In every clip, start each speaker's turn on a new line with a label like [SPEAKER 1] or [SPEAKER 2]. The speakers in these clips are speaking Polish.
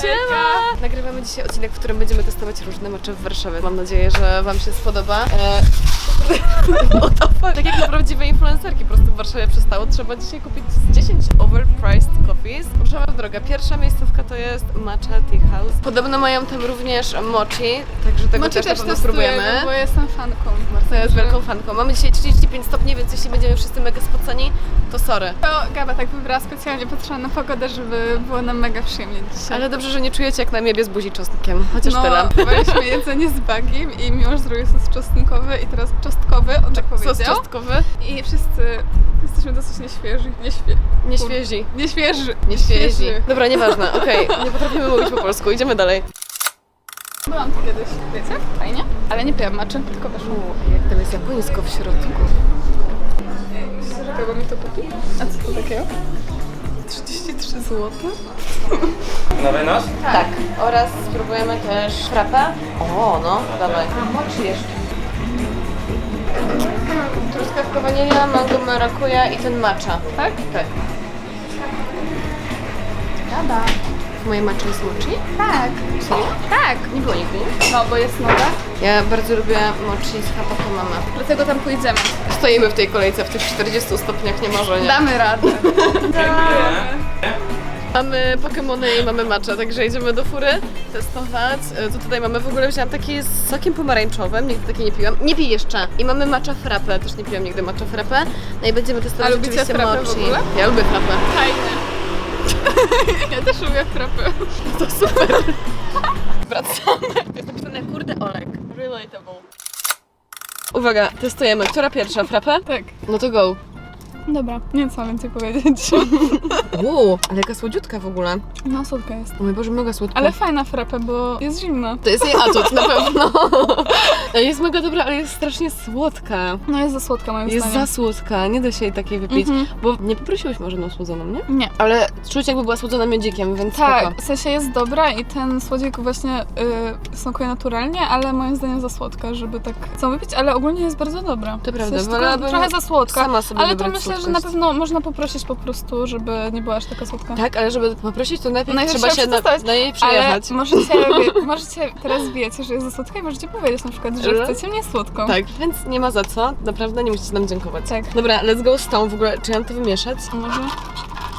[SPEAKER 1] Siema! Nagrywamy dzisiaj odcinek, w którym będziemy testować różne mecze w Warszawie. Mam nadzieję, że Wam się spodoba. E... Tak jak na prawdziwe influencerki, po prostu w Warszawie przestało. Trzeba dzisiaj kupić z 10 overpriced coffees. Ruszamy w drogę. Pierwsza miejscówka to jest Matcha Tea House. Podobno mają tam również mochi, także tego
[SPEAKER 2] Mochi
[SPEAKER 1] też,
[SPEAKER 2] też
[SPEAKER 1] na pewno spróbujemy.
[SPEAKER 2] bo jestem fanką.
[SPEAKER 1] Marta jest wielką fanką. Mamy dzisiaj 35 stopni, więc jeśli będziemy wszyscy mega spoceni, to sorry.
[SPEAKER 2] To Gaba tak wybrała specjalnie patrzyła na pogodę, żeby było nam mega przyjemnie dzisiaj.
[SPEAKER 1] Ale dobrze, że nie czujecie jak na niebie z buzi czosnkiem. Chociaż
[SPEAKER 2] no,
[SPEAKER 1] tyle.
[SPEAKER 2] Braliśmy jedzenie z bagiem i Miłosz zrobił sos czosnkowy i teraz czosnkowy, on tak
[SPEAKER 1] Sos
[SPEAKER 2] powiedział.
[SPEAKER 1] czosnkowy.
[SPEAKER 2] I wszyscy jesteśmy dosyć nieświeży. Nieświe...
[SPEAKER 1] Nie świezi.
[SPEAKER 2] Nieświeży.
[SPEAKER 1] Nie świezi. Dobra, nieważne, okej. Nie potrafimy mówić po polsku, idziemy dalej.
[SPEAKER 2] Byłam tu kiedyś, wiecie? Fajnie. Ale nie piłam maczy, tylko weszłam.
[SPEAKER 1] jak tam jest japońsko w środku.
[SPEAKER 2] Chyba mi to kupi. A co to takiego? 33 zł.
[SPEAKER 3] Na wynos?
[SPEAKER 1] Tak. Oraz spróbujemy też frappę. O, no, dawaj. A mochi jeszcze. Truskawka wanilia, mango marakuja i ten matcha.
[SPEAKER 2] Tak?
[SPEAKER 1] Tak.
[SPEAKER 2] Gaba.
[SPEAKER 1] W mojej matcha jest mochi?
[SPEAKER 2] Tak.
[SPEAKER 1] Serio?
[SPEAKER 2] Tak.
[SPEAKER 1] Nie było nigdy, nie?
[SPEAKER 2] No, bo jest nowa.
[SPEAKER 1] Ja bardzo lubię mochi z hapatomama.
[SPEAKER 2] Dlatego tam pójdziemy.
[SPEAKER 1] Stoimy w tej kolejce w tych 40 stopniach, nie może, nie?
[SPEAKER 2] Damy radę.
[SPEAKER 1] Mamy Pokemony i mamy matcha, także idziemy do fury testować. E, To tutaj mamy w ogóle, wziąłam taki z sokiem pomarańczowym, nigdy takiej nie piłam. Nie piję jeszcze. I mamy matcha frappe, też nie piłam nigdy matcha frappe. No i będziemy testować
[SPEAKER 2] A lubicie
[SPEAKER 1] oczywiście
[SPEAKER 2] frappe w
[SPEAKER 1] mochi.
[SPEAKER 2] ogóle?
[SPEAKER 1] Ja lubię frappe.
[SPEAKER 2] Fajnie. Ja też lubię frapy.
[SPEAKER 1] To super. Wracamy. Jest napisane kurde Olek. Relatable. Uwaga, testujemy. Która pierwsza? Frappe?
[SPEAKER 2] Tak.
[SPEAKER 1] No to go.
[SPEAKER 2] Dobra, nie co więcej powiedzieć.
[SPEAKER 1] Uuu, ale jaka słodziutka w ogóle.
[SPEAKER 2] No, słodka jest.
[SPEAKER 1] O mój Boże, mega słodka.
[SPEAKER 2] Ale fajna frapę, bo jest zimna.
[SPEAKER 1] To jest jej atut, na pewno. Jest mega dobra, ale jest strasznie słodka.
[SPEAKER 2] No jest za słodka moim
[SPEAKER 1] Jest
[SPEAKER 2] zdaniem.
[SPEAKER 1] za słodka, nie da się jej takiej wypić.
[SPEAKER 2] Mhm.
[SPEAKER 1] Bo nie poprosiłeś może na słodzoną, nie?
[SPEAKER 2] Nie.
[SPEAKER 1] Ale czuć jakby była słodzona miodzikiem, więc
[SPEAKER 2] Tak,
[SPEAKER 1] spoko.
[SPEAKER 2] w sensie jest dobra i ten słodzik właśnie y, smakuje naturalnie, ale moim zdaniem za słodka, żeby tak chcą wypić, ale ogólnie jest bardzo dobra.
[SPEAKER 1] To
[SPEAKER 2] W
[SPEAKER 1] prawda,
[SPEAKER 2] sensie tylko
[SPEAKER 1] wolałabym
[SPEAKER 2] trochę za słodka.
[SPEAKER 1] Sama sobie
[SPEAKER 2] Ale to
[SPEAKER 1] wybrać
[SPEAKER 2] myślę, że
[SPEAKER 1] słodkość.
[SPEAKER 2] na pewno można poprosić po prostu, żeby nie była aż taka słodka.
[SPEAKER 1] Tak, ale żeby poprosić, to najpierw
[SPEAKER 2] Najpierw
[SPEAKER 1] trzeba się na, na
[SPEAKER 2] Ale
[SPEAKER 1] przejechać.
[SPEAKER 2] możecie, wie, możecie teraz wiecie, że jest za słodka i możecie powiedzieć na przykład, że
[SPEAKER 1] Że?
[SPEAKER 2] chcecie mnie słodką.
[SPEAKER 1] Tak, więc nie ma za co, naprawdę nie musicie nam dziękować.
[SPEAKER 2] Tak.
[SPEAKER 1] Dobra, let's go z tą w ogóle. Czy ja mam to wymieszać?
[SPEAKER 2] Może?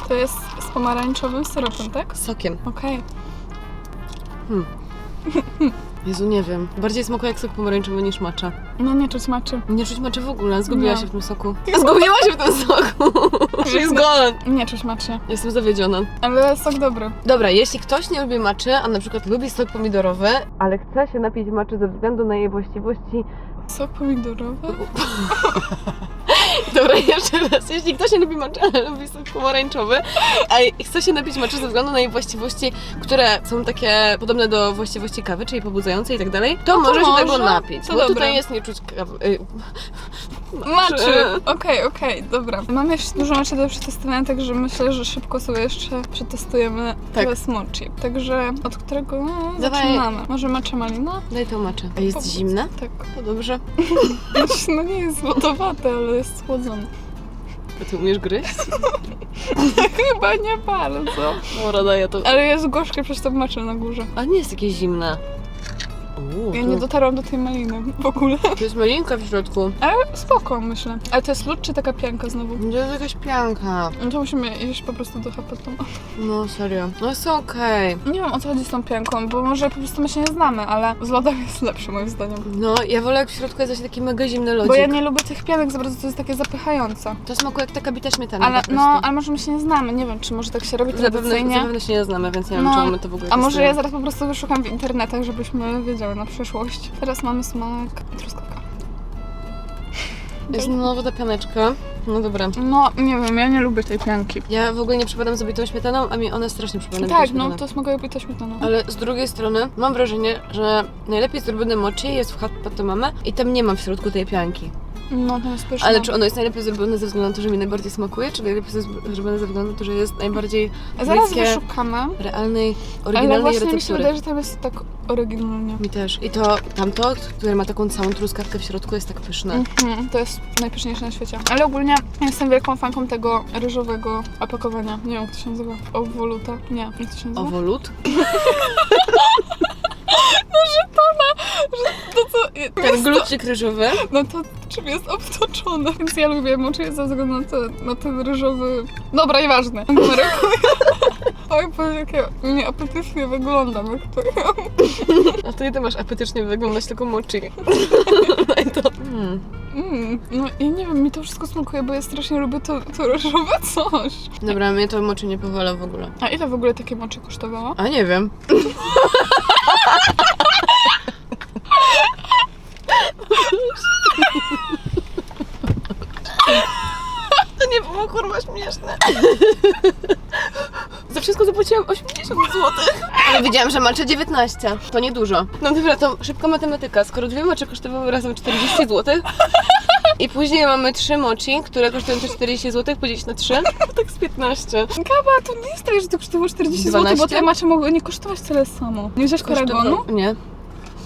[SPEAKER 2] To jest z pomarańczowym syropem, tak?
[SPEAKER 1] Sokiem.
[SPEAKER 2] Okej.
[SPEAKER 1] Jezu, nie wiem. Bardziej smakuje jak sok pomarańczowy niż macza.
[SPEAKER 2] No nie czuć maczy.
[SPEAKER 1] Nie czuć maczy w ogóle, zgubiła
[SPEAKER 2] Nie.
[SPEAKER 1] się w tym soku. Zgubiła się w tym soku! She's gone!
[SPEAKER 2] Nie czuć maczy.
[SPEAKER 1] Jestem zawiedziona.
[SPEAKER 2] Ale sok dobry.
[SPEAKER 1] Dobra, jeśli ktoś nie lubi maczy, a na przykład lubi sok pomidorowy, ale chce się napić maczy ze względu na jej właściwości...
[SPEAKER 2] Sok pomidorowy?
[SPEAKER 1] Dobra, jeszcze raz. Jeśli ktoś nie lubi ale lubi sok pomarańczowy, a chce się napić maczy ze względu na jej właściwości, które są takie podobne do właściwości kawy, czyli pobudzające i tak dalej, to,
[SPEAKER 2] No
[SPEAKER 1] może się tego napić.
[SPEAKER 2] To
[SPEAKER 1] bo
[SPEAKER 2] dobre.
[SPEAKER 1] tutaj jest nie czuć kawy... y,
[SPEAKER 2] Maczy! Okej, okej, dobra. Mamy jeszcze dużo maczy do przetestowania, także myślę, że szybko sobie jeszcze przetestujemy
[SPEAKER 1] Tak.
[SPEAKER 2] teraz mochi. Także od którego no,
[SPEAKER 1] Dawaj.
[SPEAKER 2] zaczynamy? Może macza malina?
[SPEAKER 1] Daj tą maczę. A jest zimna?
[SPEAKER 2] Tak.
[SPEAKER 1] To dobrze.
[SPEAKER 2] No nie jest lodowate, ale jest schłodzone.
[SPEAKER 1] A ty umiesz gryźć?
[SPEAKER 2] Chyba nie bardzo.
[SPEAKER 1] Dobra, daję to.
[SPEAKER 2] Ale jest gorzkie przez to maczę na górze.
[SPEAKER 1] Ale nie jest takie zimne. Uuu,
[SPEAKER 2] Ja nie dotarłam do tej maliny w ogóle.
[SPEAKER 1] to jest malinka w środku.
[SPEAKER 2] Ale spoko, myślę. Ale to jest lód czy taka pianka znowu?
[SPEAKER 1] To jest jakaś pianka.
[SPEAKER 2] No to musimy iść po prostu do hapetonu.
[SPEAKER 1] No serio. No jest okej.
[SPEAKER 2] Nie wiem o co chodzi z tą pianką, bo może po prostu my się nie znamy, ale z lodem jest lepszy moim zdaniem.
[SPEAKER 1] No, ja wolę jak w środku jest właśnie taki mega zimny lodzik.
[SPEAKER 2] Bo ja nie lubię tych pianek za bardzo, to jest takie zapychające.
[SPEAKER 1] To smakuje jak taka bita śmietana
[SPEAKER 2] Ale
[SPEAKER 1] po prostu.
[SPEAKER 2] no, ale może my się nie znamy, nie wiem, czy może tak się robi
[SPEAKER 1] Zapewne,
[SPEAKER 2] tradycyjnie.
[SPEAKER 1] zapewne się nie znamy, więc nie wiem,
[SPEAKER 2] No,
[SPEAKER 1] czemu my to w ogóle
[SPEAKER 2] A może ja zaraz po prostu wyszukam w internetach, żebyśmy wiedziały na przyszłość. Teraz mamy smak truskawka.
[SPEAKER 1] Jest znowu ta pianeczka. No dobra.
[SPEAKER 2] No, nie wiem, ja nie lubię tej pianki.
[SPEAKER 1] Ja w ogóle nie przypadam za bitą śmietaną, a mi ona strasznie przypada bitą
[SPEAKER 2] Tak,
[SPEAKER 1] śmietaną.
[SPEAKER 2] no to smakuje bita śmietana.
[SPEAKER 1] Ale z drugiej strony mam wrażenie, że najlepiej zrobione mochi jest w Hot Potomame i tam nie ma w środku tej pianki.
[SPEAKER 2] No, to jest pyszne.
[SPEAKER 1] Ale czy ono jest najlepiej zrobione ze względu na to, że mi najbardziej smakuje, czy najlepiej jest zrobione ze względu na to, że jest najbardziej
[SPEAKER 2] Zaraz
[SPEAKER 1] bliskie
[SPEAKER 2] wyszukamy.
[SPEAKER 1] realnej,
[SPEAKER 2] Ale
[SPEAKER 1] oryginalnej
[SPEAKER 2] właśnie mi się
[SPEAKER 1] receptury?
[SPEAKER 2] wydaje, że tam jest tak oryginalnie.
[SPEAKER 1] Mi też. I to tamto, które ma taką całą truskawkę w środku, jest tak pyszne.
[SPEAKER 2] Mhm, to jest najpyszniejsze na świecie. Ale ogólnie jestem wielką fanką tego ryżowego opakowania. Nie wiem, jak to się nazywa. Owoluta? Nie, jak to się nazywa?
[SPEAKER 1] Owolut?
[SPEAKER 2] To co?
[SPEAKER 1] Ten glucik ryżowy.
[SPEAKER 2] No to czym jest obtoczone? Więc ja lubię moczy ze względu na, te, na ten ryżowy... Dobra, nieważne. Oj, Boże, jak ja nieapetycznie wyglądam, jak to
[SPEAKER 1] A ty nie ty masz apetycznie wyglądać, tylko mochi. No i to... Mm.
[SPEAKER 2] mm, No i nie wiem, mi to wszystko smakuje, bo ja strasznie lubię to, to ryżowe coś.
[SPEAKER 1] Dobra, mnie to mochi nie powala w ogóle.
[SPEAKER 2] A ile w ogóle takie moczy kosztowało?
[SPEAKER 1] A nie wiem. To nie było kurwa śmieszne. Za wszystko zapłaciłam 80 zł. Ale widziałam, że macze 19. To niedużo. No dobra, to szybka matematyka. Skoro dwie mocze kosztowały razem 40 zł i później mamy trzy mochi, które kosztują te 40 zł, podzielić na 3, to tak z 15.
[SPEAKER 2] Gaba, to nie jest tak, że to kosztowało 40 zł, bo
[SPEAKER 1] 12?
[SPEAKER 2] te macie mogły nie kosztować tyle samo. Nie wziąłeś?
[SPEAKER 1] Kosztowało- Nie.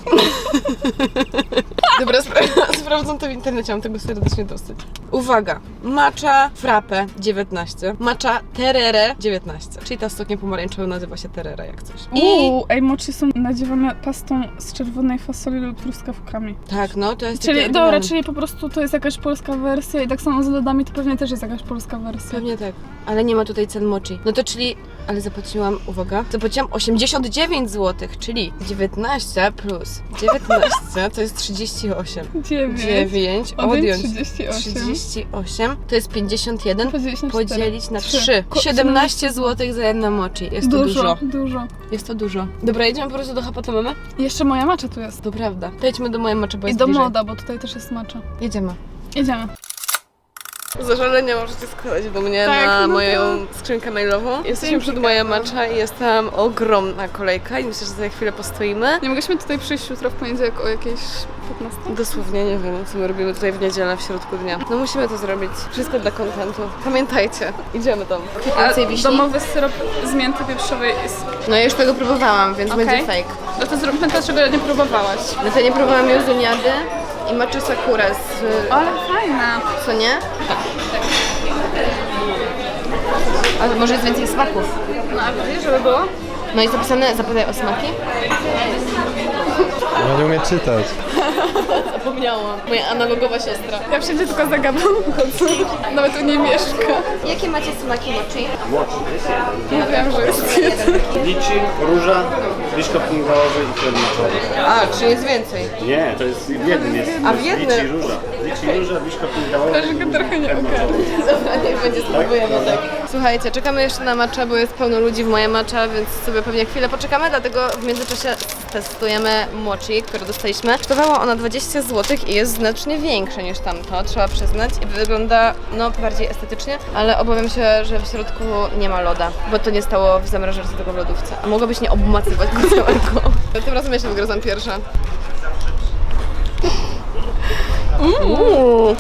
[SPEAKER 1] Dobra, spra- sprawdzam to w internecie, mam tego serdecznie dosyć. Uwaga, matcha frappe 19, matcha terere 19, czyli ta stopnie pomarańczowy nazywa się terere jak coś. I
[SPEAKER 2] Uuu, ej, mochi są nadziewane pastą z czerwonej fasoli lub truskawkami.
[SPEAKER 1] tak, no to jest
[SPEAKER 2] Czyli, dobra, czyli po prostu to jest jakaś polska wersja i tak samo z lodami to pewnie też jest jakaś polska wersja.
[SPEAKER 1] Pewnie tak, ale nie ma tutaj cen mochi. No to czyli, ale zapłaciłam, uwaga, zapłaciłam 89 zł, czyli 19 plus 19 to jest 38.
[SPEAKER 2] 9.
[SPEAKER 1] 9
[SPEAKER 2] Odjąć
[SPEAKER 1] odjąć
[SPEAKER 2] 38.
[SPEAKER 1] 38 to jest 51
[SPEAKER 2] Podzielić na cztery.
[SPEAKER 1] podzielić na
[SPEAKER 2] Trzy.
[SPEAKER 1] 3.
[SPEAKER 2] Ko-
[SPEAKER 1] 17 zł za jedno mochi. Jest to
[SPEAKER 2] Dużo,
[SPEAKER 1] dużo.
[SPEAKER 2] dużo.
[SPEAKER 1] Jest to dużo. Dobra, jedziemy po prostu do Hapatomemy?
[SPEAKER 2] Jeszcze moja macza tu jest.
[SPEAKER 1] To prawda. To jedźmy do mojej moczy, bo
[SPEAKER 2] I
[SPEAKER 1] jest
[SPEAKER 2] do
[SPEAKER 1] bliżej.
[SPEAKER 2] moda, bo tutaj też jest macza.
[SPEAKER 1] Jedziemy.
[SPEAKER 2] Jedziemy.
[SPEAKER 1] Zażalenia możecie składać do mnie
[SPEAKER 2] Tak,
[SPEAKER 1] na
[SPEAKER 2] no to-
[SPEAKER 1] moją skrzynkę mailową. Jesteśmy przed moja
[SPEAKER 2] Kasia.
[SPEAKER 1] macza i jest tam ogromna kolejka i myślę, że za chwilę postoimy.
[SPEAKER 2] Nie mogliśmy tutaj przyjść jutro w poniedziałek o jakieś 15?
[SPEAKER 1] Dosłownie nie wiem, co my robimy tutaj w niedzielę w środku dnia. No musimy to zrobić. Wszystko dla kontentu. Pamiętajcie. Idziemy tam. Wiśni.
[SPEAKER 2] domowy syrop z mięty wieprzowej jest...
[SPEAKER 1] No ja już tego próbowałam, więc
[SPEAKER 2] Okej.
[SPEAKER 1] będzie fake.
[SPEAKER 2] No to zróbmy to, czego nie próbowałaś.
[SPEAKER 1] No to nie próbowałam jozuniady i matcha sakura z...
[SPEAKER 2] Ale fajna.
[SPEAKER 1] co nie? Ale może jest więcej smaków.
[SPEAKER 2] No a wiesz, żeby było?
[SPEAKER 1] No i zapisane, zapytaj o smaki?
[SPEAKER 4] Ja nie umiem czytać.
[SPEAKER 1] Zapomniałam. Moja analogowa siostra.
[SPEAKER 2] Ja wszędzie tylko za Gabą chodzę. Nawet u niej mieszka.
[SPEAKER 1] Jakie macie smaki mochi?
[SPEAKER 2] Mówiłam, że jest
[SPEAKER 5] Liczy, róża, liszka pingwałowy i maczowy.
[SPEAKER 1] A, czy jest więcej?
[SPEAKER 5] Nie, to jest w jednym jest.
[SPEAKER 1] A w jednym?
[SPEAKER 5] Liczy, róża. Pingwałowy.
[SPEAKER 2] że go trochę nie ogarnia.
[SPEAKER 1] Dobra, niech będzie spróbujemy tak. Słuchajcie, czekamy jeszcze na matcha, bo jest pełno ludzi w moja matcha, więc sobie pewnie chwilę poczekamy, dlatego w międzyczasie testujemy mochi, które dostaliśmy. Kosztowała ona 20 zł i jest znacznie większa niż tamto, trzeba przyznać. I wygląda no bardziej estetycznie, ale obawiam się, że w środku nie ma loda, bo to nie stało w zamrażarce tylko w lodówce. A mogłabyś nie obmacywać go całego. Tym razem ja się wygrozam pierwsza. Uuu.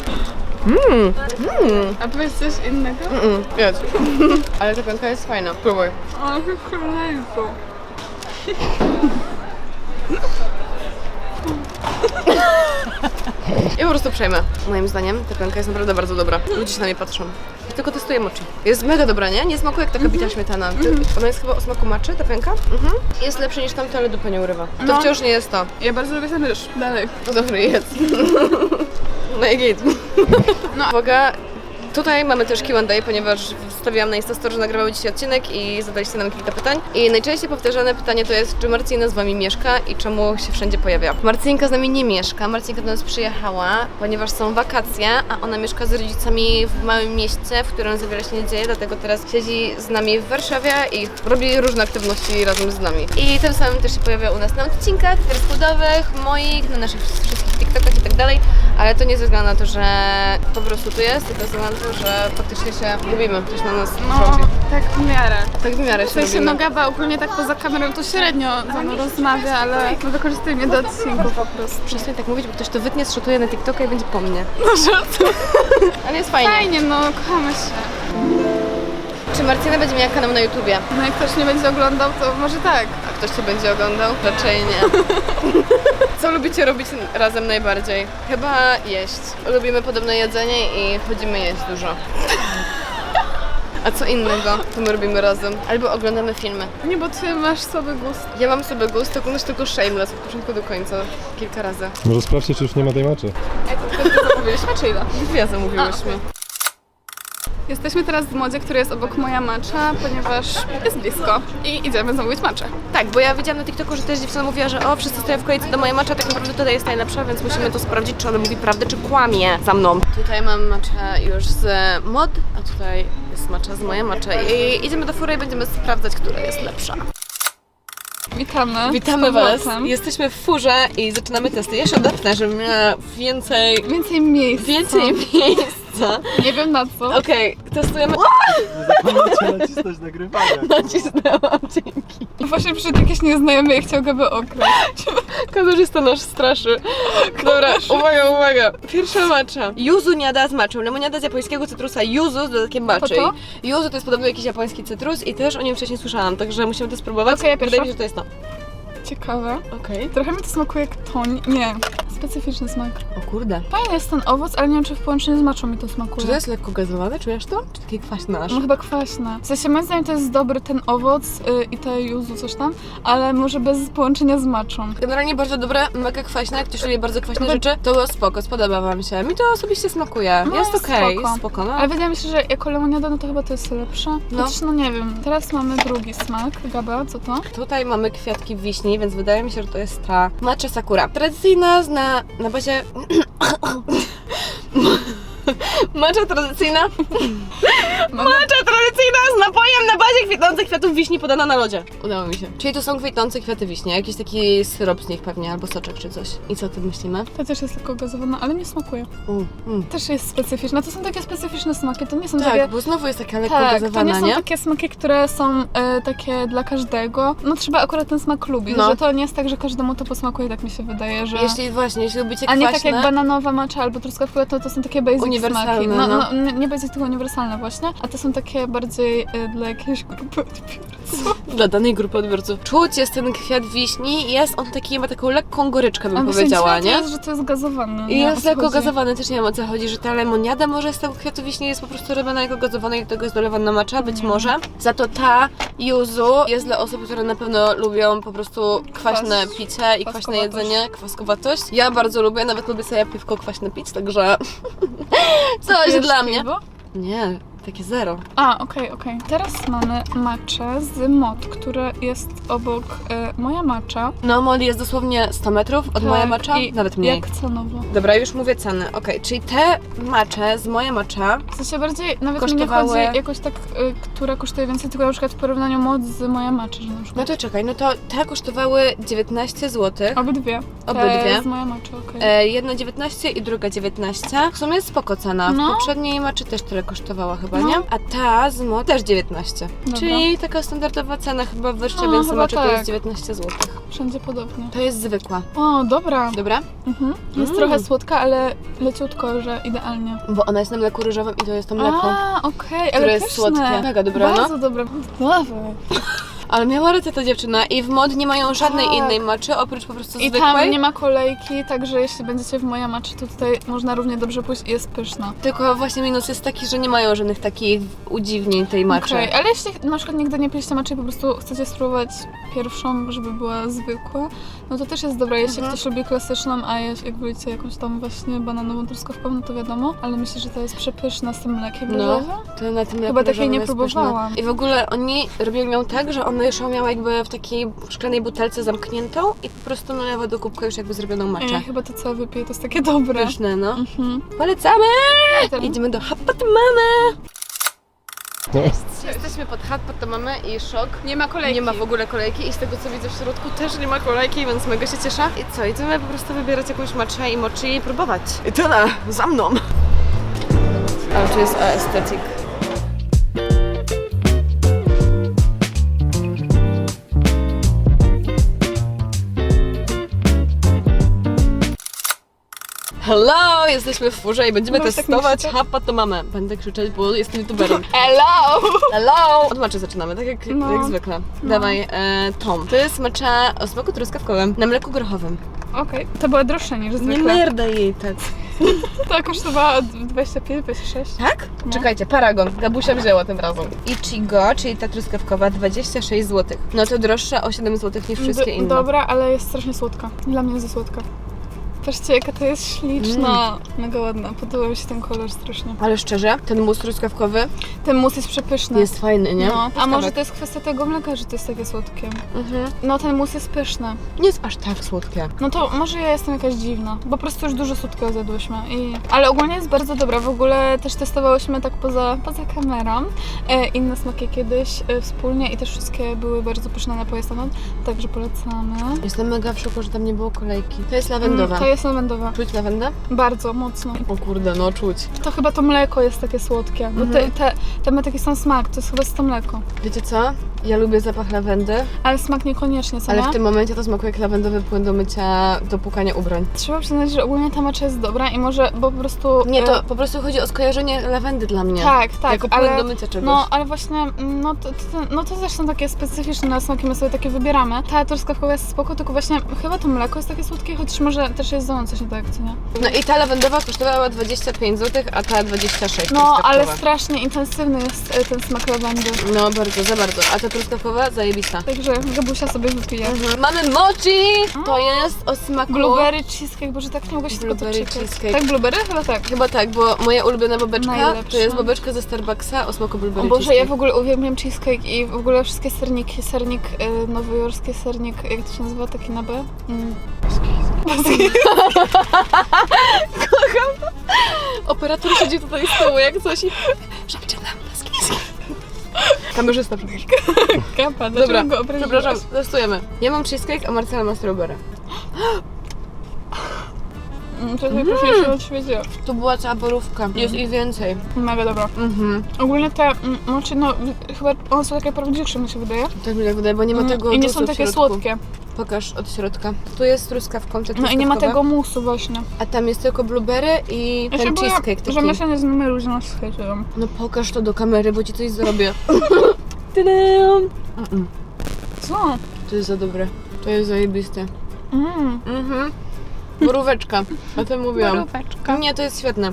[SPEAKER 2] A powiedz coś innego?
[SPEAKER 1] Mm, jedz. Ale ta pianka jest fajna. Próbuj.
[SPEAKER 2] O, kolejko.
[SPEAKER 1] Ja po prostu przejmę. Moim zdaniem ta pianka jest naprawdę bardzo dobra. Ludzie się na mnie patrzą. Ja tylko testuję mochi. Jest mega dobra, nie? Nie smakuje jak taka bita śmietana. Ty- Ona jest chyba o smaku maczy, ta pianka? Mhm. Jest lepsza niż tamta, ale dupa nie urywa. To
[SPEAKER 2] No.
[SPEAKER 1] wciąż nie jest to.
[SPEAKER 2] Ja bardzo lubię ten ryż. Dalej.
[SPEAKER 1] No dobry, jest. No i. No, uwaga. Tutaj mamy też Q&A, ponieważ wstawiłam na Instastory, że nagrywały dzisiaj odcinek i zadaliście nam kilka pytań. I najczęściej powtarzane pytanie to jest, czy Marcina z Wami mieszka i czemu się wszędzie pojawia. Marcinka z nami nie mieszka, Marcinka do nas przyjechała, ponieważ są wakacje, a ona mieszka z rodzicami w małym mieście, w którym za wiele się nie dzieje, dlatego teraz siedzi z nami w Warszawie i robi różne aktywności razem z nami. I tym samym też się pojawia u nas na odcinkach, fotowych, moich, na naszych wszystkich TikTokach i tak dalej. Ale to nie ze względu na to, że po prostu tu jest, tylko ze względu na to, że faktycznie się lubimy. Ktoś na nas
[SPEAKER 2] No, tak w miarę.
[SPEAKER 1] Tak w miarę
[SPEAKER 2] W
[SPEAKER 1] się
[SPEAKER 2] sensie,
[SPEAKER 1] lubimy.
[SPEAKER 2] no Gaba ogólnie tak poza kamerą to średnio ze mną rozmawia, ale no, wykorzystuje mnie do odcinków po prostu.
[SPEAKER 1] Przestań tak mówić, bo ktoś to wytnie, zszutuje na TikToka i będzie po mnie.
[SPEAKER 2] No żart.
[SPEAKER 1] Ale jest fajnie.
[SPEAKER 2] Fajnie, no kochamy się.
[SPEAKER 1] Czy Marcina będzie miała kanał na YouTubie?
[SPEAKER 2] No jak ktoś nie będzie oglądał, to może tak.
[SPEAKER 1] Ktoś cię będzie oglądał? Raczej nie. Co lubicie robić razem najbardziej? Chyba jeść. Lubimy podobne jedzenie i chodzimy jeść dużo. A co innego, to my robimy razem. Albo oglądamy filmy.
[SPEAKER 2] Nie, bo ty masz słaby gust.
[SPEAKER 1] Ja mam sobie gust, oglądasz tylko Shameless od początku do końca. Kilka razy.
[SPEAKER 5] Może sprawdźcie, czy już nie ma tej maczy.
[SPEAKER 2] Ej, to tylko ty zamówiliśmy, czy ile?
[SPEAKER 1] Dwie zamówiłyśmy.
[SPEAKER 2] Jesteśmy teraz w modzie, który jest obok moja macza, ponieważ jest blisko i idziemy zamówić maczę.
[SPEAKER 1] Tak, bo ja widziałam na TikToku, że też dziewczyna mówiła, że o, wszyscy stoją w kolejce do mojej macza, tak naprawdę tutaj jest najlepsza, więc musimy to sprawdzić, czy ona mówi prawdę, czy kłamie za mną. Tutaj mam maczę już z mod, a tutaj jest macza z mojej maczy i idziemy do fury i będziemy sprawdzać, która jest lepsza.
[SPEAKER 2] Witamy.
[SPEAKER 1] Witamy Was. Jesteśmy w furze i zaczynamy testy. Ja się odepnę, żebym miała więcej,
[SPEAKER 2] Więcej miejsc.
[SPEAKER 1] więcej miejsca.
[SPEAKER 2] Nie wiem na co.
[SPEAKER 1] Okej, testujemy.
[SPEAKER 5] Zapomnijcie nacisnąć nagrywania.
[SPEAKER 1] Nacisnęłam, dzięki.
[SPEAKER 2] Właśnie przyszedł jakiś nieznajomy i chciał Gabę okraść.
[SPEAKER 1] Kamerzysta nasz straszy. Dobra, uwaga, uwaga. Pierwsza macza. Yuzu niada z maczą. Lemoniada z japońskiego cytrusa yuzu z dodatkiem maczy.
[SPEAKER 2] to?
[SPEAKER 1] Yuzu to jest podobno jakiś japoński cytrus i też o nim wcześniej słyszałam, także musimy to spróbować.
[SPEAKER 2] Okej, ja
[SPEAKER 1] Wydaje
[SPEAKER 2] pierwsza.
[SPEAKER 1] mi się, że to jest to.
[SPEAKER 2] Ciekawe.
[SPEAKER 1] Okej.
[SPEAKER 2] Trochę mi to smakuje jak toń. Nie. Specyficzny smak.
[SPEAKER 1] O kurde.
[SPEAKER 2] Fajny jest ten owoc, ale nie wiem, czy w połączeniu z maczą mi to smakuje.
[SPEAKER 1] Czy to jest lekko gazowane? Czujesz to? Czy takie kwaśne aż?
[SPEAKER 2] No chyba kwaśne. W sensie moim zdaniem to jest dobry ten owoc yy, i te yuzu coś tam, ale może bez połączenia z maczą.
[SPEAKER 1] Generalnie bardzo dobre, mega kwaśne. Jak ktoś lubi bardzo kwaśne
[SPEAKER 2] Chyba-
[SPEAKER 1] rzeczy, to było spoko, spodoba wam się. Mi to osobiście smakuje.
[SPEAKER 2] No,
[SPEAKER 1] jest
[SPEAKER 2] jest
[SPEAKER 1] okej,
[SPEAKER 2] spoko.
[SPEAKER 1] spoko, no.
[SPEAKER 2] Ale wydaje mi się, że jako lemoniada, no to chyba to jest lepsze.
[SPEAKER 1] No.
[SPEAKER 2] Chociaż no nie wiem. Teraz mamy drugi smak. Gaba, co to?
[SPEAKER 1] Tutaj mamy kwiatki wiśni, więc wydaje mi się, że to jest ta matcha sakura. Tradycyjna na, na bazie... Matcha tradycyjna. Matcha tradycyjna z napojem na bazie kwitnących kwiatów wiśni podana na lodzie. Udało mi się. Czyli to są kwitnące kwiaty wiśni, jakiś taki syrop z nich pewnie, albo soczek czy coś. I co ty myślimy?
[SPEAKER 2] To też jest lekko gazowana, ale nie smakuje.
[SPEAKER 1] Mm, mm.
[SPEAKER 2] Też jest specyficzna. To są takie specyficzne smaki, to nie są
[SPEAKER 1] Tak,
[SPEAKER 2] takie...
[SPEAKER 1] bo znowu jest taka lekko
[SPEAKER 2] Tak, to
[SPEAKER 1] gazowana,
[SPEAKER 2] nie są
[SPEAKER 1] nie?
[SPEAKER 2] takie smaki, które są e, takie dla każdego. No trzeba akurat ten smak lubić,
[SPEAKER 1] No.
[SPEAKER 2] że to nie jest tak, że każdemu to posmakuje, tak mi się wydaje, że...
[SPEAKER 1] Jeśli właśnie, jeśli lubicie
[SPEAKER 2] A nie
[SPEAKER 1] kwaśne,
[SPEAKER 2] tak jak bananowa macza albo truskawkowa, to to są takie basic
[SPEAKER 1] Uniwersalne.
[SPEAKER 2] No,
[SPEAKER 1] no.
[SPEAKER 2] no. nie- basic, tylko uniwersalne właśnie. A to są takie bardziej e, dla jakiejś grupy
[SPEAKER 1] dla danej grupy odbiorców. Czuć jest ten kwiat wiśni i jest on taki, ma taką lekką goryczkę bym
[SPEAKER 2] A właśnie
[SPEAKER 1] powiedziała,
[SPEAKER 2] dziwne
[SPEAKER 1] nie?
[SPEAKER 2] to jest, że to jest gazowane.
[SPEAKER 1] I
[SPEAKER 2] nie? O
[SPEAKER 1] jest
[SPEAKER 2] co
[SPEAKER 1] lekko
[SPEAKER 2] chodzi?
[SPEAKER 1] gazowany, też nie wiem o co chodzi, że ta lemoniada może z tego kwiatu wiśni jest po prostu robiona jako gazowana i do tego jest dolewana macza, być
[SPEAKER 2] Mhm.
[SPEAKER 1] może. Za to ta yuzu jest dla osób, które na pewno lubią po prostu kwaśne
[SPEAKER 2] Kwas-
[SPEAKER 1] picie i kwaśne
[SPEAKER 2] kwaskowatość.
[SPEAKER 1] jedzenie, kwaskowatość. Ja bardzo lubię, nawet lubię sobie piwko kwaśne pić, także coś
[SPEAKER 2] Pijesz
[SPEAKER 1] dla mnie.
[SPEAKER 2] piwo?
[SPEAKER 1] Nie, takie zero.
[SPEAKER 2] A, okej, okej. Teraz mamy maczę z mod, która jest obok e, moja macza.
[SPEAKER 1] No, Molly jest dosłownie 100 metrów od mojej
[SPEAKER 2] Tak,
[SPEAKER 1] macza,
[SPEAKER 2] i
[SPEAKER 1] nawet mniej.
[SPEAKER 2] Jak cenowo.
[SPEAKER 1] Dobra, już mówię ceny. Okej, czyli te macze z moja macza
[SPEAKER 2] W sensie bardziej, nawet
[SPEAKER 1] Kosztowały-
[SPEAKER 2] mi nie chodzi jakoś tak, y, która kosztuje więcej, tylko na przykład w porównaniu mod z moja macza, że na
[SPEAKER 1] No
[SPEAKER 2] przykład.
[SPEAKER 1] to czekaj, no to te kosztowały 19 zł.
[SPEAKER 2] Obydwie.
[SPEAKER 1] Obydwie.
[SPEAKER 2] Te z moja macza, okej.
[SPEAKER 1] E, jedna 19 i druga 19. W sumie spoko cena. W
[SPEAKER 2] No.
[SPEAKER 1] poprzedniej maczy też tyle kosztowała chyba,
[SPEAKER 2] No.
[SPEAKER 1] nie? A ta z mo też 19.
[SPEAKER 2] Dobra.
[SPEAKER 1] Czyli taka standardowa cena chyba w
[SPEAKER 2] No,
[SPEAKER 1] Warszawie
[SPEAKER 2] chyba
[SPEAKER 1] maczy to
[SPEAKER 2] tak.
[SPEAKER 1] jest 19 zł.
[SPEAKER 2] Wszędzie podobnie.
[SPEAKER 1] To jest zwykła.
[SPEAKER 2] O, dobra.
[SPEAKER 1] Dobra?
[SPEAKER 2] Mhm. Jest
[SPEAKER 1] Mm.
[SPEAKER 2] trochę słodka, ale leciutko, że idealnie.
[SPEAKER 1] Bo ona jest na mleku ryżowym i to jest to mleko.
[SPEAKER 2] A, okej, ale
[SPEAKER 1] które jest
[SPEAKER 2] pyszne.
[SPEAKER 1] słodkie. Mega dobre, no.
[SPEAKER 2] Bardzo dobre. Dawaj.
[SPEAKER 1] Ale miała rację ta dziewczyna i w mod nie mają żadnej
[SPEAKER 2] Tak.
[SPEAKER 1] innej maczy oprócz po prostu
[SPEAKER 2] I
[SPEAKER 1] zwykłej.
[SPEAKER 2] tam nie ma kolejki, także jeśli będziecie w moja maczy, to tutaj można równie dobrze pójść i jest pyszna.
[SPEAKER 1] Tylko właśnie minus jest taki, że nie mają żadnych takich udziwnień tej maczy.
[SPEAKER 2] Okej, ale jeśli na przykład nigdy nie piliście maczy i po prostu chcecie spróbować pierwszą, żeby była zwykła, no to też jest dobra, jeśli
[SPEAKER 1] Mhm.
[SPEAKER 2] ktoś lubi klasyczną, a jeśli jak wolicie jakąś tam właśnie bananową truskawkową, no to wiadomo, ale myślę, że to jest przepyszna z tym mlekiem
[SPEAKER 1] No. To na tym
[SPEAKER 2] Chyba takiej nie próbowałam.
[SPEAKER 1] I w ogóle oni robią ją tak, że ona już ją miała jakby w takiej szklanej butelce zamkniętą i po prostu nalewa do kubka już jakby zrobioną maczę.
[SPEAKER 2] chyba to co wypiję, to jest takie dobre.
[SPEAKER 1] Pyszne, no.
[SPEAKER 2] Mhm.
[SPEAKER 1] Polecamy! Idziemy do Hapat Mamy!
[SPEAKER 5] Jest.
[SPEAKER 1] Jesteśmy pod pod to mamy i szok.
[SPEAKER 2] Nie ma kolejki.
[SPEAKER 1] Nie ma w ogóle kolejki i z tego co widzę w środku też nie ma kolejki, więc mega się cieszę. I co, idziemy po prostu wybierać jakąś matchę i mochi i próbować. I tyle, za mną. Ale tu jest aesthetic. Hello! Jesteśmy w furze i będziemy
[SPEAKER 2] Możesz tak nie
[SPEAKER 1] testować
[SPEAKER 2] krzyczeć?
[SPEAKER 1] hapa to mamy. Będę krzyczeć, bo jestem youtuberem.
[SPEAKER 2] Hello!
[SPEAKER 1] Hello! Od maczy zaczynamy, tak jak,
[SPEAKER 2] No.
[SPEAKER 1] jak zwykle. Dawaj, e, Tom. To jest macza o smaku truskawkowym na mleku grochowym.
[SPEAKER 2] Okej, to była droższa niż
[SPEAKER 1] Nie
[SPEAKER 2] zwykle.
[SPEAKER 1] merdaj jej tak.
[SPEAKER 2] Ta kosztowała 25, 26.
[SPEAKER 1] Tak?
[SPEAKER 2] No.
[SPEAKER 1] Czekajcie, paragon. Gabusia wzięła tym razem. Ichigo, czyli ta truskawkowa, 26 zł. No to droższa o 7 zł niż wszystkie
[SPEAKER 2] D-
[SPEAKER 1] inne.
[SPEAKER 2] Dobra, ale jest strasznie słodka. Dla mnie jest za słodka. Patrzcie, jaka to jest śliczna.
[SPEAKER 1] Mm.
[SPEAKER 2] Mega ładna. Podoba mi się ten kolor strasznie.
[SPEAKER 1] Ale szczerze, ten mus truskawkowy
[SPEAKER 2] Ten mus jest przepyszny.
[SPEAKER 1] jest fajny, nie?
[SPEAKER 2] No, a może to jest kwestia tego mleka, że to jest takie słodkie.
[SPEAKER 1] Mhm.
[SPEAKER 2] No, ten mus jest pyszny.
[SPEAKER 1] Nie jest aż tak słodkie.
[SPEAKER 2] No to może ja jestem jakaś dziwna, bo po prostu już dużo słodkiego zjadłyśmy. I... Ale ogólnie jest bardzo dobra. W ogóle też testowałyśmy tak poza, poza kamerą e, inne smaki kiedyś e, wspólnie i też wszystkie były bardzo pyszne napoje stąd, także polecamy.
[SPEAKER 1] Jestem mega w szoku, że tam nie było kolejki. To jest lawendowa.
[SPEAKER 2] Mm, to jest lawendowa.
[SPEAKER 1] Czuć lawendę?
[SPEAKER 2] Bardzo mocno.
[SPEAKER 1] O kurde, no czuć.
[SPEAKER 2] To chyba to mleko jest takie słodkie, bo te,
[SPEAKER 1] Mhm.
[SPEAKER 2] te, te ma taki sam smak, to jest chyba z to mleko.
[SPEAKER 1] Wiecie co? Ja lubię zapach lawendy,
[SPEAKER 2] Ale smak niekoniecznie, co
[SPEAKER 1] ale w tym momencie to smakuje jak lawendowy płyn do mycia, do płukania ubrań.
[SPEAKER 2] Trzeba przyznać, że ogólnie ta macza jest dobra i może, bo po prostu...
[SPEAKER 1] Nie,
[SPEAKER 2] e,
[SPEAKER 1] to po prostu chodzi o skojarzenie lawendy dla mnie.
[SPEAKER 2] Tak, tak,
[SPEAKER 1] jako płyn
[SPEAKER 2] ale...
[SPEAKER 1] do mycia czegoś.
[SPEAKER 2] No, ale właśnie, mm, no to, to, no to też są takie specyficzne smaki, my sobie takie wybieramy. Ta truskawkowa jest spoko, tylko właśnie chyba to mleko jest takie słodkie, chociaż może też jest coś nie tak, co nie?
[SPEAKER 1] No i ta lawendowa kosztowała 25 zł, a ta 26
[SPEAKER 2] No, ale
[SPEAKER 1] truskawkowa.
[SPEAKER 2] strasznie intensywny jest e, ten smak lawendy.
[SPEAKER 1] No bardzo, za bardzo. A ta truskawkowa zajebista.
[SPEAKER 2] Także Gabusia sobie wypije.
[SPEAKER 1] Mhm. Mamy mochi! To jest o smaku...
[SPEAKER 2] Blueberry cheesecake, boże tak nie mogę się tylko
[SPEAKER 1] Blueberry
[SPEAKER 2] doczekać.
[SPEAKER 1] cheesecake.
[SPEAKER 2] Tak, blueberry? Chyba tak.
[SPEAKER 1] Chyba tak, bo moja ulubiona bobeczka
[SPEAKER 2] Najlepsza.
[SPEAKER 1] to jest bobeczka ze Starbucksa o smaku
[SPEAKER 2] O
[SPEAKER 1] blueberry
[SPEAKER 2] Boże, ja
[SPEAKER 1] cheesecake.
[SPEAKER 2] w ogóle uwielbiam cheesecake i w ogóle wszystkie serniki, sernik y, nowojorski, sernik, jak to się nazywa, taki na B? Mm.
[SPEAKER 1] Operator siedzi tutaj z tyłu jak coś i szepcze nam na Kamerzysta, przepraszam.
[SPEAKER 2] Kapa,
[SPEAKER 1] Dobra, przepraszam, testujemy. Ja mam cheesecake, a Marcela ma strawberry.
[SPEAKER 2] Mm, To jest najprościejsze od świecie.
[SPEAKER 1] Tu była cała borówka. Jest ich więcej.
[SPEAKER 2] Mega dobra.
[SPEAKER 1] Mhm.
[SPEAKER 2] Ogólnie te mm, moczy, no w- chyba one są takie prawdziwsze mi się wydaje.
[SPEAKER 1] Tak mi tak wydaje, bo nie ma
[SPEAKER 2] Mm,
[SPEAKER 1] tego
[SPEAKER 2] I nie są
[SPEAKER 1] w
[SPEAKER 2] takie
[SPEAKER 1] środku.
[SPEAKER 2] słodkie.
[SPEAKER 1] Pokaż od środka. Tu jest truskawką, te
[SPEAKER 2] No i nie ma tego musu właśnie.
[SPEAKER 1] A tam jest tylko blueberry i
[SPEAKER 2] Ja się
[SPEAKER 1] ten
[SPEAKER 2] boję,
[SPEAKER 1] cheesecake taki.
[SPEAKER 2] że my się nie znamy ludzie nas schwytują.
[SPEAKER 1] No pokaż to do kamery, bo ci coś zrobię. Tadam! Mm-mm.
[SPEAKER 2] Co?
[SPEAKER 1] To jest za dobre. To jest zajebiste.
[SPEAKER 2] Mm.
[SPEAKER 1] Mhm. Boróweczka. O tym mówiłam.
[SPEAKER 2] Boróweczka.
[SPEAKER 1] Nie, to jest świetne.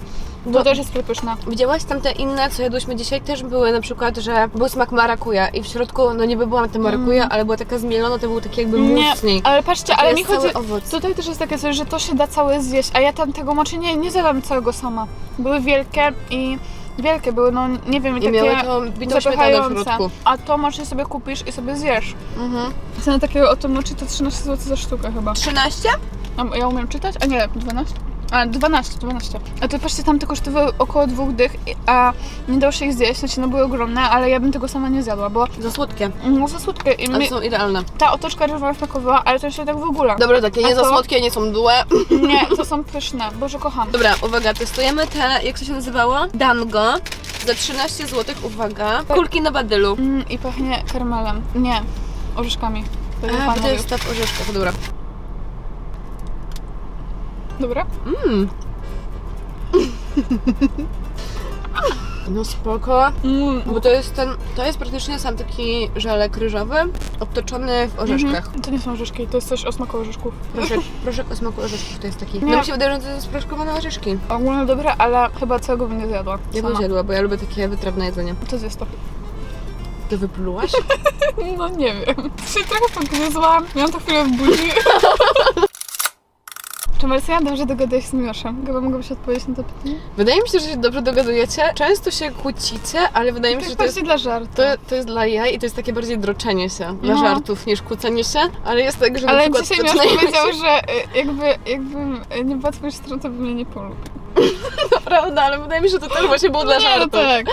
[SPEAKER 2] To też jest przepyszne.
[SPEAKER 1] widziałaś tam te inne, co jadłyśmy dzisiaj? Też były na przykład, że był smak marakuja i w środku, no niby była ta marakuja, ale była taka zmielona, to był taki jakby mus
[SPEAKER 2] Nie,
[SPEAKER 1] z niej.
[SPEAKER 2] ale patrzcie, ale mi
[SPEAKER 1] jest
[SPEAKER 2] chodzi...
[SPEAKER 1] cały owoc.
[SPEAKER 2] Tutaj też jest takie coś, że to się da całe zjeść, a ja tam tego moczy nie, nie zjadam całego sama. Były wielkie i wielkie były, no nie wiem, i
[SPEAKER 1] I
[SPEAKER 2] takie
[SPEAKER 1] miały tą bitą śmietanę w
[SPEAKER 2] zapychające.
[SPEAKER 1] środku.
[SPEAKER 2] A to moczy sobie kupisz i sobie zjesz.
[SPEAKER 1] Mhm.
[SPEAKER 2] Cena takiego oto moczy to 13 zł za sztukę chyba.
[SPEAKER 1] 13?
[SPEAKER 2] A ja umiem czytać? A nie, 12? A, 12, 12. A to patrzcie, tam te kosztowały około dwóch dych, a nie dało się ich zjeść, znaczy no były ogromne, ale ja bym tego sama nie zjadła, bo
[SPEAKER 1] Za słodkie.
[SPEAKER 2] no za słodkie i
[SPEAKER 1] Ale są idealne.
[SPEAKER 2] ta otoczka ryżowa smakowała, ale to się tak w ogóle.
[SPEAKER 1] Dobra, takie
[SPEAKER 2] A
[SPEAKER 1] nie za
[SPEAKER 2] to?
[SPEAKER 1] słodkie, nie są mdłe.
[SPEAKER 2] Nie, to są pyszne, boże kocham.
[SPEAKER 1] Dobra, uwaga, testujemy te, jak to się nazywało? Dango. Za 13 zł, uwaga. Kulki na badylu.
[SPEAKER 2] Mm, I pachnie karmelem. Nie, orzeszkami. To jest
[SPEAKER 1] A,
[SPEAKER 2] pan
[SPEAKER 1] bo to
[SPEAKER 2] mówił.
[SPEAKER 1] jest ta w orzeszkach, dobra.
[SPEAKER 2] Dobra?
[SPEAKER 1] Mmm. No spoko,
[SPEAKER 2] Mm.
[SPEAKER 1] bo to jest ten, to jest praktycznie sam taki żelek ryżowy, obtoczony w orzeszkach.
[SPEAKER 2] Mhm. To nie są orzeszki, to jest coś o smaku orzeszków.
[SPEAKER 1] Proszek, proszek o smaku orzeszków to jest taki.
[SPEAKER 2] Nie.
[SPEAKER 1] No mi się wydaje, że to jest proszkowane orzeszki.
[SPEAKER 2] Ogólnie dobre, ale chyba całego bym nie zjadła.
[SPEAKER 1] Ja bym zjadła, bo ja lubię takie wytrawne jedzenie.
[SPEAKER 2] To jest to.
[SPEAKER 1] Ty wyplułaś?
[SPEAKER 2] No nie wiem. Się trochę pogryzłam. Miałam to chwilę w buzi. Czy Marcia dobrze dogaduje się z Miłoszem? Chyba mogłabyś odpowiedzieć na to pytanie?
[SPEAKER 1] Wydaje mi się, że się dobrze dogadujecie. Często się kłócicie, ale wydaje mi się, że to jest
[SPEAKER 2] dla żartu.
[SPEAKER 1] To, to jest dla jaj i to jest takie bardziej droczenie się dla
[SPEAKER 2] No.
[SPEAKER 1] żartów niż kłócenie się, ale jest tak, że na
[SPEAKER 2] Ale
[SPEAKER 1] przykład
[SPEAKER 2] dzisiaj Miłosz
[SPEAKER 1] zaczynajmy
[SPEAKER 2] powiedział, że y, jakby, jakbym y, nie była twoją stroną, to by mnie nie polubił.
[SPEAKER 1] prawda, ale wydaje mi się, że to też właśnie było dla
[SPEAKER 2] Nie, no
[SPEAKER 1] żartów.
[SPEAKER 2] tak.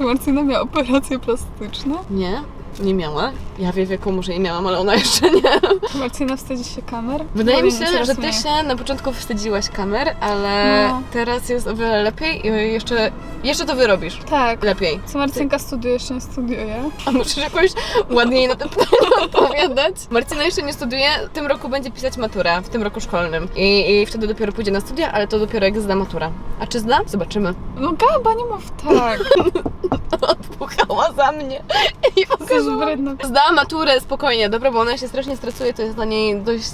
[SPEAKER 2] Marcina miała operacje plastyczne?
[SPEAKER 1] Nie, nie miała. Ja wiem, jaką może jej miałam, ale ona jeszcze nie.
[SPEAKER 2] Marcina wstydzi się kamer?
[SPEAKER 1] Wydaje mi
[SPEAKER 2] Powiem,
[SPEAKER 1] się, że ty się na początku wstydziłaś kamer, ale
[SPEAKER 2] No.
[SPEAKER 1] teraz jest o wiele lepiej i jeszcze, jeszcze to wyrobisz.
[SPEAKER 2] Tak.
[SPEAKER 1] Lepiej.
[SPEAKER 2] Co Marcinka studiuje, jeszcze nie studiuje.
[SPEAKER 1] A musisz jakoś ładniej na to pytanie odpowiadać. Marcina jeszcze nie studiuje, w tym roku będzie pisać maturę, w tym roku szkolnym. I, I wtedy dopiero pójdzie na studia, ale to dopiero jak zda matura. A czy zda? Zobaczymy.
[SPEAKER 2] No Gaba, nie mów tak.
[SPEAKER 1] Odpuchała za mnie i pokazała.
[SPEAKER 2] wredna.
[SPEAKER 1] Zdała maturę spokojnie, dobra, bo ona się strasznie stresuje, to jest dla niej dość...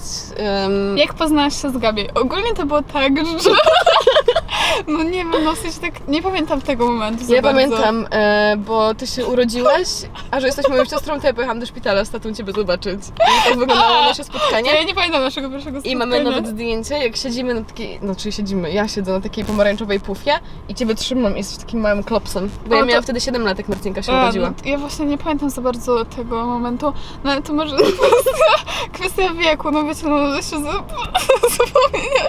[SPEAKER 1] Um...
[SPEAKER 2] Jak poznałaś się z Gabi? Ogólnie to było tak, że... No nie wiem, no sensie tak, nie pamiętam tego momentu
[SPEAKER 1] Ja pamiętam, e, bo ty się urodziłaś, a że jesteś moją siostrą, to ja pojechałam do szpitala z tatą ciebie zobaczyć. I tak wyglądało nasze spotkanie.
[SPEAKER 2] Ja nie pamiętam naszego pierwszego spotkania.
[SPEAKER 1] I mamy nawet zdjęcie, jak siedzimy na takiej, znaczy siedzimy, ja siedzę na takiej pomarańczowej pufie i ciebie trzymam i jesteś takim małym klopsem. Bo ja
[SPEAKER 2] O, to-
[SPEAKER 1] miałam wtedy 7 lat, jak Marcinka się
[SPEAKER 2] A,
[SPEAKER 1] urodziła.
[SPEAKER 2] no, ja właśnie nie pamiętam za bardzo tego momentu, no ale to może kwestia, wieku, no wiecie, no się za, zapomnienia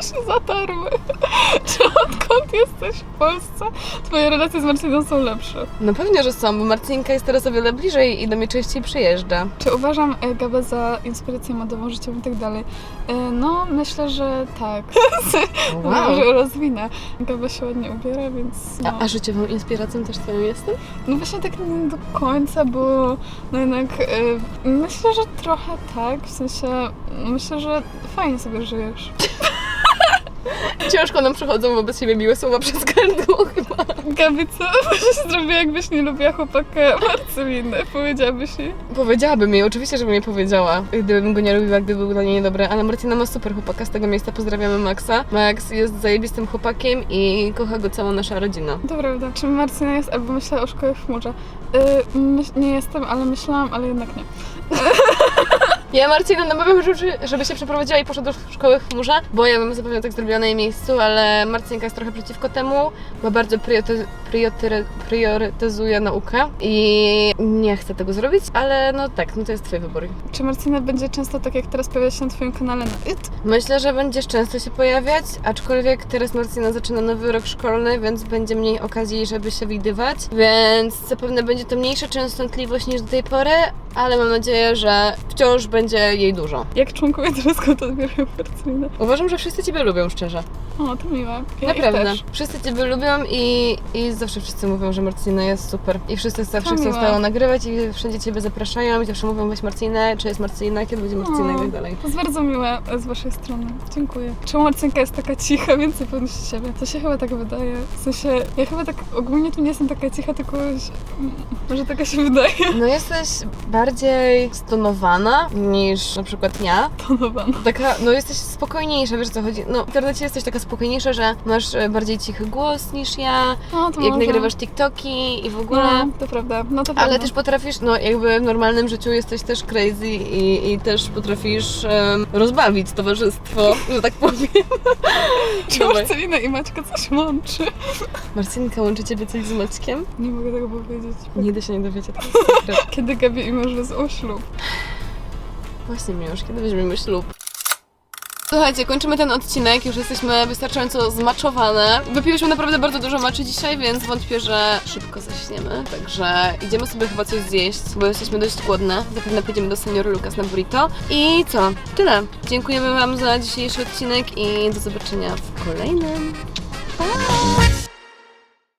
[SPEAKER 2] się zatarły. Czy odkąd jesteś w Polsce, twoje relacje z Marciną są lepsze?
[SPEAKER 1] No pewnie, że są, bo Marcinka jest teraz o wiele bliżej i do mnie częściej przyjeżdża.
[SPEAKER 2] Czy uważam e, Gabę za inspirację modową, życiową i tak dalej? E, No, myślę, że tak. Może rozwinę. Gaba się ładnie ubiera, więc no.
[SPEAKER 1] A, a życiową inspiracją też twoją jestem?
[SPEAKER 2] No właśnie tak nie do końca, bo no jednak e, myślę, że trochę tak, w sensie myślę, że fajnie sobie żyjesz.
[SPEAKER 1] Ciężko nam przechodzą wobec siebie miłe słowa przez gardło chyba.
[SPEAKER 2] Gabi, co byś zrobiła, jakbyś nie lubiła chłopaka Marceliny? Powiedziałabyś jej?
[SPEAKER 1] Powiedziałaby mi, oczywiście, żeby mi powiedziała, gdybym go nie lubiła, gdyby był dla niej niedobry, ale Marcina ma super chłopaka, z tego miejsca pozdrawiamy Maxa. Max jest zajebistym chłopakiem i kocha go cała nasza rodzina.
[SPEAKER 2] To prawda. Czy Marcina jest, albo myślała o szkole w chmurze? Y, myśl, nie jestem, ale myślałam, ale jednak nie.
[SPEAKER 1] Ja Marcinę namawiam, żeby, żeby się przeprowadziła i poszła do szkoły w chmurze, bo ja bym zapewne tak zrobiła na jej miejscu, ale Marcinka jest trochę przeciwko temu, bo bardzo prioryte- prioryte- priorytetyzuje naukę i nie chce tego zrobić, ale no tak, no to jest twój wybór.
[SPEAKER 2] Czy Marcina będzie często tak jak teraz pojawiać się na twoim kanale na It?
[SPEAKER 1] Myślę, że będziesz często się pojawiać, aczkolwiek teraz Marcina zaczyna nowy rok szkolny, więc będzie mniej okazji, żeby się widywać, więc zapewne będzie to mniejsza częstotliwość niż do tej pory, ale mam nadzieję, że wciąż będzie jej dużo.
[SPEAKER 2] Jak członkowie teraz odbierają Marcinę?
[SPEAKER 1] Uważam, że wszyscy Ciebie lubią, szczerze.
[SPEAKER 2] O, to miłe. Ja
[SPEAKER 1] Naprawdę.
[SPEAKER 2] też.
[SPEAKER 1] Wszyscy Ciebie lubią i, i zawsze wszyscy mówią, że Marcina jest super. I wszyscy zawsze
[SPEAKER 2] To
[SPEAKER 1] chcą
[SPEAKER 2] miłe.
[SPEAKER 1] z Tobą nagrywać i wszędzie Ciebie zapraszają i zawsze mówią, weź Marcinę, czy jest Marcina, kiedy będzie Marcina i tak dalej.
[SPEAKER 2] To jest bardzo miłe z waszej strony. Dziękuję. Czemu Marcinka jest taka cicha, więcej pewności siebie? To się chyba tak wydaje. W sensie, ja chyba tak ogólnie tu nie jestem taka cicha, tylko mm, może taka się wydaje.
[SPEAKER 1] No jesteś bardziej stonowana niż na przykład ja. Taka, no jesteś spokojniejsza, wiesz o co chodzi? No w internecie jesteś taka spokojniejsza, że masz e, bardziej cichy głos niż ja,
[SPEAKER 2] No, to
[SPEAKER 1] jak
[SPEAKER 2] może.
[SPEAKER 1] nagrywasz TikToki i w ogóle.
[SPEAKER 2] No, to prawda. No to
[SPEAKER 1] Ale
[SPEAKER 2] prawda.
[SPEAKER 1] też potrafisz, no jakby w normalnym życiu jesteś też crazy i, i też potrafisz em, rozbawić towarzystwo, że tak powiem.
[SPEAKER 2] Czy. Marcelina i Maćka coś łączy?
[SPEAKER 1] Marcinka, łączy Ciebie coś z Maćkiem?
[SPEAKER 2] Nie mogę tego powiedzieć.
[SPEAKER 1] Nigdy się nie dowiecie, to jest sekret.
[SPEAKER 2] Kiedy Gabi i mąż wezmą ślub?
[SPEAKER 1] Właśnie już, kiedy weźmiemy ślub? Słuchajcie, kończymy ten odcinek, już jesteśmy wystarczająco zmaczowane. Wypiłyśmy naprawdę bardzo dużo maczy dzisiaj, więc wątpię, że szybko zaśniemy. Także idziemy sobie chyba coś zjeść, bo jesteśmy dość głodne. Zapewne pójdziemy do seniory Lucas na burrito. I co? Tyle. Dziękujemy Wam za dzisiejszy odcinek i do zobaczenia w kolejnym.